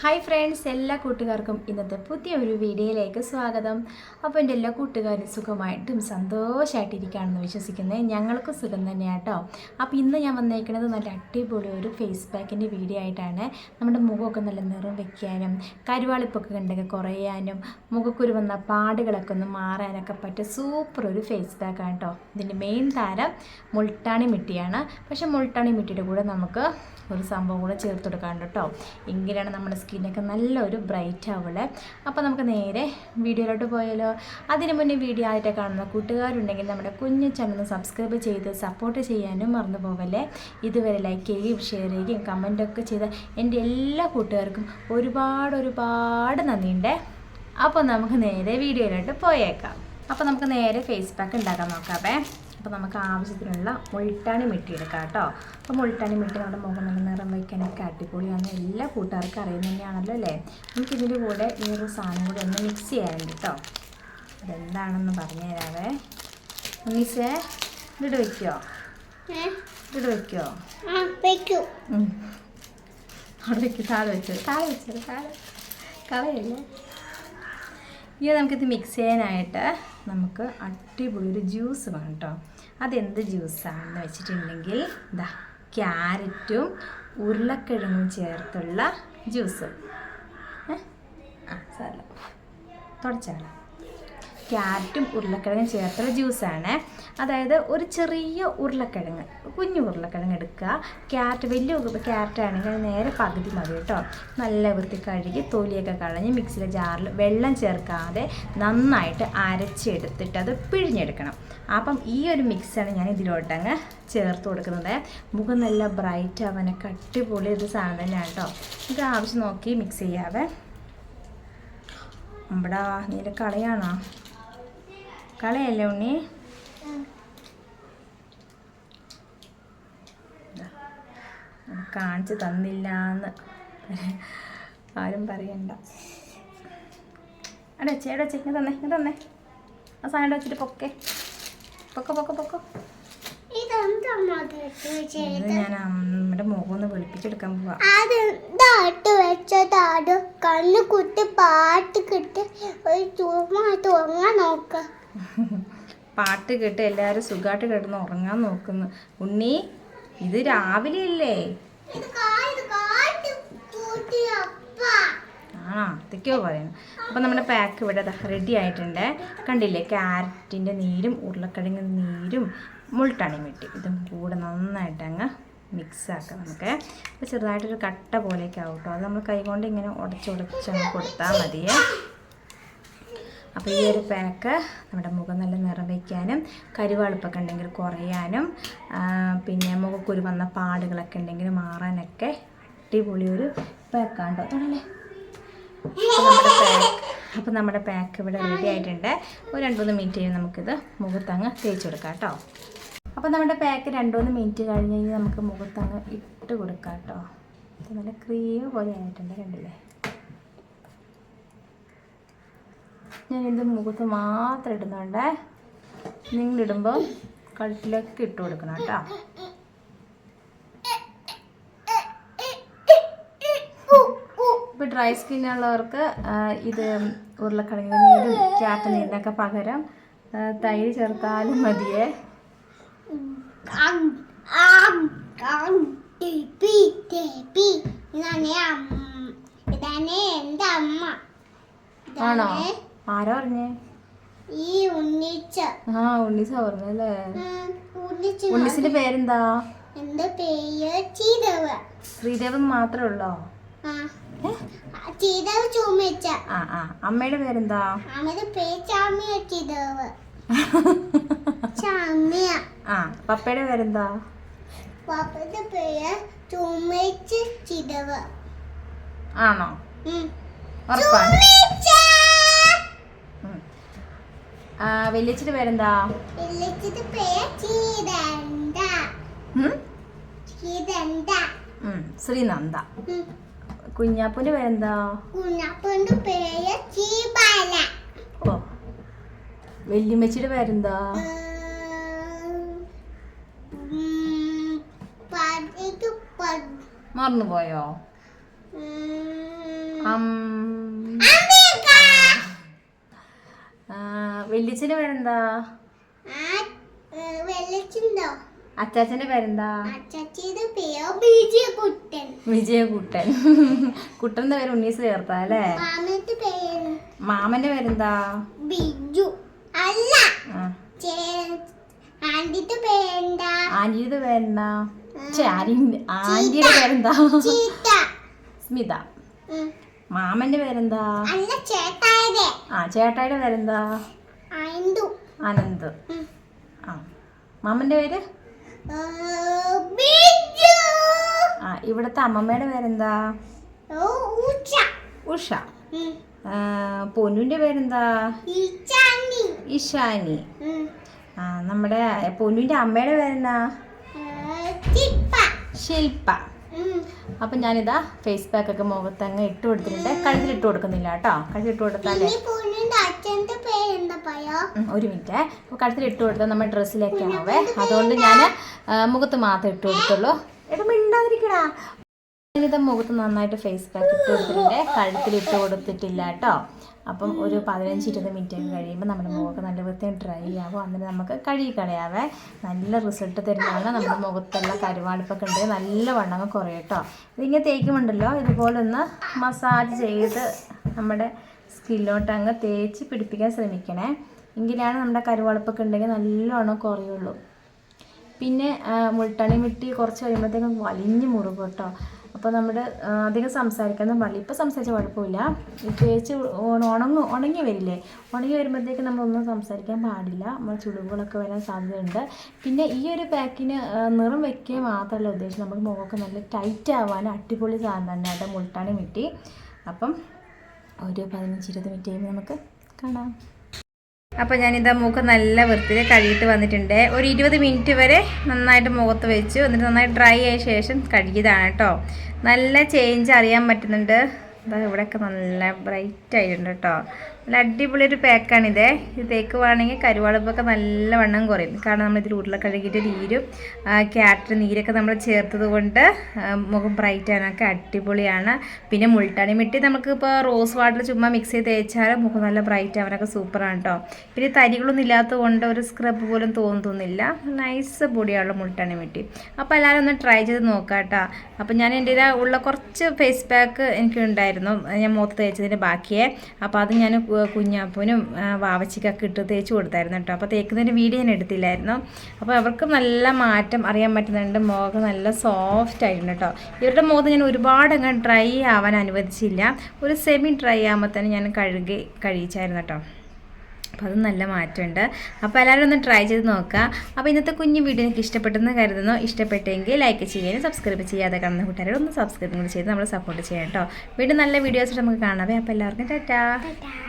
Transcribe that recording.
Hi friends എല്ലാ കൂട്ടുകാർക്കും ഇന്നത്തെ പുതിയ ഒരു വീഡിയോയിലേക്ക് സ്വാഗതം. അപ്പോൾ എന്റെ എല്ലാ കൂട്ടുകാരും സുഖമായിട്ടും സന്തോഷമായിട്ടിരിക്കുകയാണെന്ന് വിശ്വസിക്കുന്നത് ഞങ്ങൾക്കും സുഖം തന്നെയാണ് കേട്ടോ അപ്പോൾ ഇന്ന് ഞാൻ വന്നേക്കുന്നത് നല്ല അടിപൊളി ഒരു ഫേസ് പാക്കിന്റെ വീഡിയോ ആയിട്ടാണ്. നമ്മുടെ മുഖമൊക്കെ നല്ല നിറം വയ്ക്കാനും കരുവാളിപ്പൊക്കെ ഉണ്ടെങ്കിൽ കുറയാനും മുഖക്കുരു വന്ന പാടുകളൊക്കെ ഒന്ന് മാറാനൊക്കെ പറ്റിയ സൂപ്പർ ഒരു ഫേസ് പാക്കാണ് കേട്ടോ ഇതിന്റെ മെയിൻ താരം മുൾട്ടാണി മിട്ടിയാണ്. പക്ഷേ മുൾട്ടാണി മിട്ടിയുടെ കൂടെ നമുക്ക് ഒരു സംഭവം കൂടെ ചേർത്ത് കൊടുക്കാണ്ട് കേട്ടോ. എങ്കിലാണ് നമ്മുടെ സ്കിന്നൊക്കെ നല്ലൊരു ബ്രൈറ്റ് ആവുള്ളേ അപ്പോൾ നമുക്ക് നേരെ വീഡിയോയിലോട്ട് പോയാലോ. അതിന് മുന്നേ വീഡിയോ ആയിട്ട് കാണുന്ന കൂട്ടുകാരുണ്ടെങ്കിൽ നമ്മുടെ കുഞ്ഞു ചാനൽ സബ്സ്ക്രൈബ് ചെയ്ത് സപ്പോർട്ട് ചെയ്യാനും മറന്നു പോകല്ലേ ഇതുവരെ ലൈക്ക് ചെയ്യുകയും ഷെയർ ചെയ്യുകയും കമന്റൊക്കെ ചെയ്ത എന്റെ എല്ലാ കൂട്ടുകാർക്കും ഒരുപാട് ഒരുപാട് നന്ദിയുണ്ട്. അപ്പോൾ നമുക്ക് നേരെ വീഡിയോയിലോട്ട് പോയേക്കാം. അപ്പോൾ നമുക്ക് നേരെ ഫേസ് പാക്ക് ഉണ്ടാക്കാൻ നോക്കാവേ അപ്പോൾ നമുക്ക് ആവശ്യത്തിനുള്ള മുൾട്ടാണി മിട്ടി എടുക്കാം കേട്ടോ. അപ്പോൾ മുൾട്ടാണി മിട്ടി നമ്മുടെ മുഖം നല്ല നിറം വയ്ക്കാനൊക്കെ അടിപൊളിയാണ്. എല്ലാ കൂട്ടുകാർക്കും അറിയുന്ന തന്നെയാണല്ലോ അല്ലേ? നമുക്കിതിന്റെ കൂടെ ഈ ഒരു സാധനം കൂടെ ഒന്ന് മിക്സ് ചെയ്യാനുണ്ട് കേട്ടോ. അതെന്താണെന്ന് പറഞ്ഞു തരാവേ. മിസ്സേ ഇതിട്ട് വയ്ക്കുമോ ഇതിട്ട് വയ്ക്കുമോ ഉം. അവിടെ വെക്കും താഴെ വെച്ചത് താഴെ വെച്ചത് താഴെ. കളയല്ലേ? ഇനി നമുക്കിത് മിക്സ് ചെയ്യാനായിട്ട് നമുക്ക് അടിപൊളി ഒരു ജ്യൂസ് വേണം കേട്ടോ അതെന്ത് ജ്യൂസാണെന്ന് വെച്ചിട്ടുണ്ടെങ്കിൽ ഇതാ ക്യാരറ്റും ഉരുളക്കിഴങ്ങും ചേർത്തുള്ള ജ്യൂസ്. ആ സാറല്ല തുടച്ചാളാം ക്യാരറ്റും ഉരുളക്കിഴങ്ങും ചേർത്തുള്ള ജ്യൂസാണ്. അതായത് ഒരു ചെറിയ ഉരുളക്കിഴങ്ങ് കുഞ്ഞു ഉരുളക്കിഴങ്ങ് എടുക്കുക. ക്യാരറ്റ് വലിയ ക്യാരറ്റ് ആണെങ്കിൽ നേരെ പകുതി മതി കേട്ടോ. നല്ല വൃത്തി കഴുകി തൊലിയൊക്കെ കളഞ്ഞ് മിക്സിയിലെ ജാറിൽ വെള്ളം ചേർക്കാതെ നന്നായിട്ട് അരച്ചെടുത്തിട്ട് അത് പിഴിഞ്ഞെടുക്കണം. അപ്പം ഈ ഒരു മിക്സാണ് ഞാൻ ഇതിലോട്ടങ്ങ് ചേർത്ത് കൊടുക്കുന്നത്. മുഖം നല്ല ബ്രൈറ്റ് ആവാനൊക്കെ കട്ടിപൊളി ഒരു സാധനം തന്നെയാണ് കേട്ടോ. ഇത് ആവശ്യം നോക്കി മിക്സ് ചെയ്യാവേ. നമ്മുടെ നീല കളയാണോ? കളയല്ലേ ഉണ്ണി? കാണിച്ചു തന്നില്ല എന്ന് ആരും പറയണ്ട. അവിടെ വെച്ചേ അവിടെ വെച്ചേ ഇങ്ങനെ തന്നെ ഇങ്ങനെ തന്നെ. ആ സാധനം വെച്ചിട്ട് പൊക്കെ. പൊക്കെ പൊക്കെ പൊക്കോ. ഞാൻ നമ്മുടെ മുഖം ഒന്ന് വെളുപ്പിച്ചെടുക്കാൻ പോവാ. കണ്ണു കുത്തി പാട്ട് കിട്ടി. ഒരു ചുമ്മായിട്ട് ഉറങ്ങാൻ നോക്ക. പാട്ട് കേട്ട് എല്ലാവരും സുഖമായിട്ട് കിടന്ന് ഉറങ്ങാൻ നോക്കുന്നു. ഉണ്ണി ഇത് രാവിലെ അല്ലേ? ആ അതൊക്കെയോ പറയുന്നു അപ്പോൾ നമ്മുടെ പാക്ക് ഇവിടെ റെഡി ആയിട്ടുണ്ട്. കണ്ടില്ലേ? ക്യാരറ്റിന്റെ നീരും ഉരുളക്കിഴങ്ങ് നീരും മുൾട്ടണി മിട്ടി ഇതും കൂടെ നന്നായിട്ട് അങ്ങ് മിക്സ് ആക്കാം നമുക്ക്. അപ്പോൾ ചെറുതായിട്ടൊരു കട്ട പോലെയൊക്കെ ആവും കേട്ടോ. അത് നമ്മൾ കൈകൊണ്ട് ഇങ്ങനെ ഉടച്ചുടച്ച് അങ്ങ് കൊടുത്താൽ മതിയേ. അപ്പോൾ ഈ ഒരു പാക്ക് നമ്മുടെ മുഖം നല്ല നിറം വയ്ക്കാനും കരുവാളിപ്പൊക്കെ ഉണ്ടെങ്കിൽ കുറയാനും പിന്നെ മുഖക്കുരു വന്ന പാടുകളൊക്കെ ഉണ്ടെങ്കിൽ മാറാനൊക്കെ അടിപൊളി ഒരു പാക്കാണ് കേട്ടോ അപ്പം അപ്പോൾ നമ്മുടെ പാക്ക് അപ്പോൾ നമ്മുടെ പാക്ക് ഇവിടെ റെഡി ആയിട്ടുണ്ട്. ഒരു രണ്ട് മൂന്ന് മിനിറ്റ് കഴിഞ്ഞ് നമുക്കിത് മുഖത്തങ്ങ് തേച്ച് കൊടുക്കാം കേട്ടോ. അപ്പോൾ നമ്മുടെ പാക്ക് രണ്ട് മൂന്ന് മിനിറ്റ് കഴിഞ്ഞ് കഴിഞ്ഞാൽ നമുക്ക് മുഖത്തങ്ങ് ഇട്ട് കൊടുക്കാം കേട്ടോ. നല്ല ക്രീം പോലെ ആയിട്ടുണ്ട് കണ്ടില്ലേ? ഞാൻ ഇത് മുഖത്ത് മാത്രം ഇടുന്നുണ്ട് നിങ്ങളിടുമ്പോൾ കഴുത്തിലേക്ക് ഇട്ട് കൊടുക്കണം കേട്ടോ. ഇപ്പോൾ ഡ്രൈ സ്കിന്നുള്ളവർക്ക് ഇത് ഉരുളക്കിഴങ്ങ് നീരും ക്യാറ്റ നീരിനൊക്കെ പകരം തൈര് ചേർത്താലും മതിയേ. ആണോ? ആരാ പറഞ്ഞേ? ഈ ഉണ്ണിച്ച. ആ ഉണ്ണിച്ച പറഞ്ഞല്ലേ? ഉം, പേരെന്താ? എന്റെ പേര് ശ്രീദേവ. ശ്രീദേവൻ മാത്രമേ ഉള്ളോ? ചീതവ് ചുമച്ച. ആ ആ. അമ്മയുടെ പേരെന്താ? അമ്മയുടെ പേര് ചാമിയ ചീതവ് ചാമിയ. ആ പപ്പയുടെ പേരെന്താ? പപ്പയുടെ പേര് ചുമച്ച് ചീതവ് ആണോ. ഉറപ്പാണ്. ആ വലിയച്ഛന്റെ പേരെന്താ? ശ്രീനന്ദ. കുഞ്ഞാപ്പൂന്റെ പേരെന്താ? കുഞ്ഞാപ്പൂന്റെ പേര് ചീബാല. ഓ വല്യമ്മച്ചിയുടെ പേരെന്താ? മറന്നുപോയോ? അം അമ്മേക്ക. വെല്ലിച്ചന്റെ പേരെന്താ? അച്ചാച്ചന്റെ പേരെന്താ? വിജയകുട്ടൻ. കുട്ടന്റെ പേര് ഉണ്ണീസ് ചേർത്താ അല്ലേ? മാമന്റെ പേരെന്താ? ബിജു. അല്ല. ആ. ചേ- ആന്റിന്റെ പേരെന്താ? ആന്റിയുടെ പേരെന്താ? ഛെ, ആന്റി- ആന്റിയുടെ പേരെന്താ? സ്മിത. ഉം. മാമന്റെ പേരെന്താ ആ ചേട്ടായുടെ പേരെന്താ? അനന്ത്. ആ മാമന്റെ പേര്? ആ ഇവിടുത്തെ അമ്മമ്മയുടെ പേരെന്താ? ഉഷ. ഉഷ. പൊന്നുവിന്റെ പേരെന്താ? ഇഷാനി ആ നമ്മുടെ പൊന്നുവിന്റെ അമ്മയുടെ ചിപ്പ. ശില്പ. അപ്പം ഞാനിതാ ഫേസ് പാക്ക് ഒക്കെ മുഖത്ത് അങ്ങ് ഇട്ട് കൊടുത്തിട്ടുണ്ട്. കഴുത്തിൽ ഇട്ട് കൊടുക്കുന്നില്ല കേട്ടോ. കഴുത്തിൽ ഇട്ട് കൊടുത്താലേ ഒരു മിനിറ്റ് അപ്പോൾ കഴുത്തിൽ ഇട്ട് കൊടുത്താൽ നമ്മുടെ ഡ്രസ്സിലേക്കാണ് അതുകൊണ്ട് ഞാൻ മുഖത്ത് മാത്രമേ ഇട്ട് കൊടുത്തുള്ളൂ. എടാ മിണ്ടാതിരിക്കടാ. ഞാനിത് മുഖത്ത് നന്നായിട്ട് ഫേസ് പാക്ക് ഇട്ട് കൊടുത്തിട്ടുണ്ട്. കഴുത്തിൽ ഇട്ട് കൊടുത്തിട്ടില്ല കേട്ടോ. അപ്പം ഒരു പതിനഞ്ച് ഇരുപത് മിനിറ്റ് ഒക്കെ കഴിയുമ്പോൾ നമ്മുടെ മുഖമൊക്കെ നല്ല വൃത്തിയും ഡ്രൈ ആകും അങ്ങനെ നമുക്ക് കഴുകി കളയാവേ. നല്ല റിസൾട്ട് തരുന്നതാണ് നമ്മുടെ മുഖത്തുള്ള കരുവാളിപ്പൊക്കെ ഉണ്ട്. നല്ല വണ്ണങ്ങൾ കുറയും കേട്ടോ. ഇതിങ്ങനെ തേക്കുമുണ്ടല്ലോ ഇതുപോലെ ഒന്ന് മസാജ് ചെയ്ത് നമ്മുടെ സ്കില്ലോട്ട് അങ്ങ് തേച്ച് പിടിപ്പിക്കാൻ ശ്രമിക്കണേ. എങ്കിലാണ് നമ്മുടെ കരുവാളിപ്പൊക്കെ ഉണ്ടെങ്കിൽ നല്ലോണം കുറയുള്ളൂ. പിന്നെ മുൾട്ടണി മിട്ടി കുറച്ച് കഴിയുമ്പോഴത്തേക്കും വലിഞ്ഞ് മുറുകും കേട്ടോ. അപ്പോൾ നമ്മുടെ അധികം സംസാരിക്കാൻ പാടില്ല ഇപ്പോൾ സംസാരിച്ച കുഴപ്പമില്ല. ഈ തേച്ച് ഉണങ്ങും ഉണങ്ങി വരില്ലേ? ഉണങ്ങി വരുമ്പോഴത്തേക്ക് നമ്മളൊന്നും സംസാരിക്കാൻ പാടില്ല. നമ്മൾ ചുളിവുകളൊക്കെ വരാൻ സാധ്യതയുണ്ട്. പിന്നെ ഈ ഒരു പാക്കിന് നിറം വയ്ക്കുക മാത്രമല്ല ഉദ്ദേശം നമുക്ക് മുഖമൊക്കെ നല്ല ടൈറ്റ് ആവാൻ അടിപൊളി സാധനം തന്നെ അവിടെ മുൾട്ടാണി മിട്ടി. അപ്പം ഒരു പതിനഞ്ച് ഇരുപത് മിനിറ്റ് കഴിയുമ്പോൾ നമുക്ക് കാണാം. അപ്പോൾ ഞാനിതാ മുഖം നല്ല വൃത്തിയിൽ കഴുകിയിട്ട് വന്നിട്ടുണ്ട്. ഒരു ഇരുപത് മിനിറ്റ് വരെ നന്നായിട്ട് മുഖത്ത് വെച്ചു എന്നിട്ട് നന്നായിട്ട് ഡ്രൈ ആയ ശേഷം കഴുകിയതാണ് കേട്ടോ. നല്ല ചേഞ്ച് അറിയാൻ പറ്റുന്നുണ്ട്. ഇതാ ഇവിടെയൊക്കെ നല്ല ബ്രൈറ്റ് ആയിട്ടുണ്ട് കേട്ടോ നല്ല അടിപൊളി ഒരു പാക്കാണിത് ഇത് തേക്കുവാണെങ്കിൽ കരുവാളപ്പൊക്കെ നല്ല വണ്ണം കുറയും. കാരണം നമ്മൾ ഇതിൽ ഉരുള കഴുകിയിട്ട് നീരും ക്യാരറ്റ് നീരൊക്കെ നമ്മൾ ചേർത്തത് കൊണ്ട് മുഖം ബ്രൈറ്റ് ആകാനൊക്കെ അടിപൊളിയാണ്. പിന്നെ മുൾട്ടാണി മിട്ടി നമുക്ക് ഇപ്പോൾ റോസ് വാട്ടർ ചുമ്മാ മിക്സ് ചെയ്ത് തേച്ചാൽ മുഖം നല്ല ബ്രൈറ്റ് ആവാനൊക്കെ സൂപ്പറാണ് കേട്ടോ പിന്നെ തരികളൊന്നും ഇല്ലാത്തത് കൊണ്ട് ഒരു സ്ക്രബ് പോലും തോന്നുന്നില്ല. നൈസ് പൊടിയാണല്ലോ മുൾട്ടാണി മിട്ടി. അപ്പോൾ എല്ലാവരും ഒന്ന് ട്രൈ ചെയ്ത് നോക്കാം കേട്ടോ അപ്പോൾ ഞാൻ എന്റെ ഉള്ള കുറച്ച് ഫേസ് പാക്ക് എനിക്ക് ഉണ്ടായിരുന്നു ഞാൻ മുഖത്ത് തേച്ചതിന്റെ ബാക്കിയെ. അപ്പോൾ അത് ഞാൻ കുഞ്ഞാപ്പനും വാവച്ചിക്കൊക്കെ ഇട്ട് തേച്ച് കൊടുത്തായിരുന്നു കേട്ടോ. അപ്പോൾ തേക്കുന്നതിന്റെ വീഡിയോ ഞാൻ എടുത്തില്ലായിരുന്നു. അപ്പോൾ അവർക്ക് നല്ല മാറ്റം അറിയാൻ പറ്റുന്നുണ്ട്. മുഖം നല്ല സോഫ്റ്റ് ആയിട്ടുണ്ട് കേട്ടോ. ഇവരുടെ മുഖത്ത് ഞാൻ ഒരുപാട് അങ്ങ് ഡ്രൈ ആവാൻ അനുവദിച്ചില്ല. ഒരു സെമി ഡ്രൈ ആകുമ്പോൾ തന്നെ ഞാൻ കഴുകി കഴിച്ചായിരുന്നു കേട്ടോ. അപ്പോൾ അത് നല്ല മാറ്റമുണ്ട്. അപ്പോൾ എല്ലാവരും ഒന്ന് ട്രൈ ചെയ്ത് നോക്കുക. അപ്പോൾ ഇന്നത്തെ കുഞ്ഞു വീഡിയോ എനിക്ക് ഇഷ്ടപ്പെട്ടെന്ന് കരുതുന്നു. ഇഷ്ടപ്പെട്ടെങ്കിൽ ലൈക്ക് ചെയ്യാനും സബ്സ്ക്രൈബ് ചെയ്യാതെ കാണുന്ന കൂട്ടുകാരെ ഒന്ന് സബ്സ്ക്രൈബ് കൂടി ചെയ്ത് നമ്മൾ സപ്പോർട്ട് ചെയ്യാം കേട്ടോ. വീണ്ടും നല്ല വീഡിയോസ് നമുക്ക് കാണാവേ അപ്പോൾ എല്ലാവർക്കും ടാറ്റാ. ടാറ്റാ.